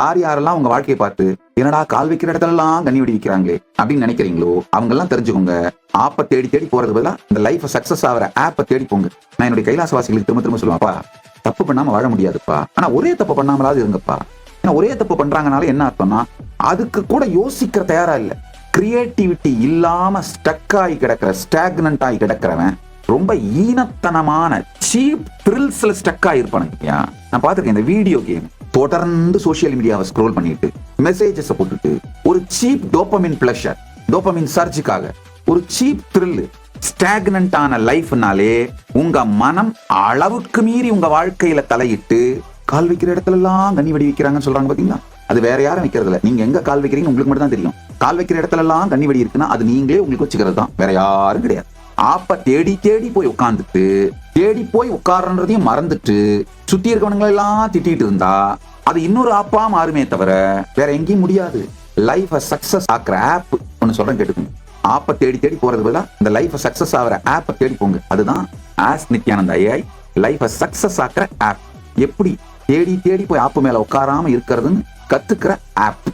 யார் யாரெல்லாம் உங்க வாழ்க்கையை பார்த்து என்னடா கால் வைக்கிற இடத்துலலாம் கண்ணி விடி வைக்கிறாங்களே அப்படின்னு நினைக்கிறீங்களோ அவங்க எல்லாம் தெரிஞ்சுக்கோங்க. ஆப்பை தேடி தேடி போறது பதிலா இந்த லைஃப் சக்சஸ் ஆகிற ஆப்பை தேடி போங்க. நான் என்னுடைய கைலாசவாசிகளுக்கு திரும்ப திரும்ப சொல்லுவாப்பா தப்பு பண்ணாம வாழ முடியாதுப்பா. ஆனா ஒரே தப்பு பண்ணாமலாவது இருங்கப்பா. ஏன்னா ஒரே தப்பு பண்றாங்கனால என்ன அர்த்தம்னா அதுக்கு கூட யோசிக்கிற தயாரா இல்ல. கிரியேட்டிவிட்டி இல்லாம ஸ்டக் ஆகி கிடக்கிற ஸ்டாக்னன்ட் ஆகி கிடக்கிறவன் ரொம்ப ஈனத்தனமான சீப் த்ரில்ஸ்ல ஸ்டக் ஆகிருப்பானுங்க நான் பார்த்துருக்கேன் இந்த வீடியோ கேம் தொடர்ந்து சோஷியல் மீடியாவை ஸ்க்ரோல் பண்ணிட்டு மெசேஜஸ் போட்டுட்டு ஒரு சீப் டோப்பமின் பிளஷர் டோப்பமின் சர்ஜுக்காக ஒரு சீப் த்ரில் ஸ்டாக்னன்ட் ஆன லைஃப்னாலே உங்க மனம் அளவுக்கு மீறி உங்க வாழ்க்கையில தலையிட்டு கால் வைக்கிற இடத்துல எல்லாம் கண்ணி வெடி வைக்கிறாங்கன்னு சொல்றாங்க பாத்தீங்களா? அது வேற யாரும் வைக்கிறது இல்ல நீங்க எங்க கால் வைக்கிறீங்க? உங்களுக்கு மட்டும் தான் தெரியும். கால் வைக்கிற இடத்துல எல்லாம் கண்ணி வெடி இருக்குன்னா அது நீங்களே உங்களுக்கு வச்சுக்கிறது தான் வேற யாரும் கிடையாது. ஆப்ப தேடி தேடி போய் உட்காந்துட்டு தேடி போய் உட்காரன்றதையும் மறந்துட்டு சுத்தி இருக்கவனுங்களை எல்லாம் திட்டிட்டு இருந்தா அது இன்னொரு ஆப்பா மாறுமே தவிர வேற எங்கேயும் முடியாது. லைஃப் சக்சஸ் ஆக்குற ஆப் ஒன்னு சொல்றேன் கேட்டுக்கோங்க. ஆப்பை தேடி தேடி போறது பதிலா இந்த லைஃப் சக்சஸ் ஆகிற ஆப்பை தேடி போங்க. அதுதான் ஆஸ் நித்யானந்த ஐஐ லைஃப் சக்சஸ் ஆக்குற ஆப் எப்படி? தேடி தேடி போய் ஆப்பு மேல உட்காராம இருக்கிறதுன்னு கத்துக்கிற ஆப்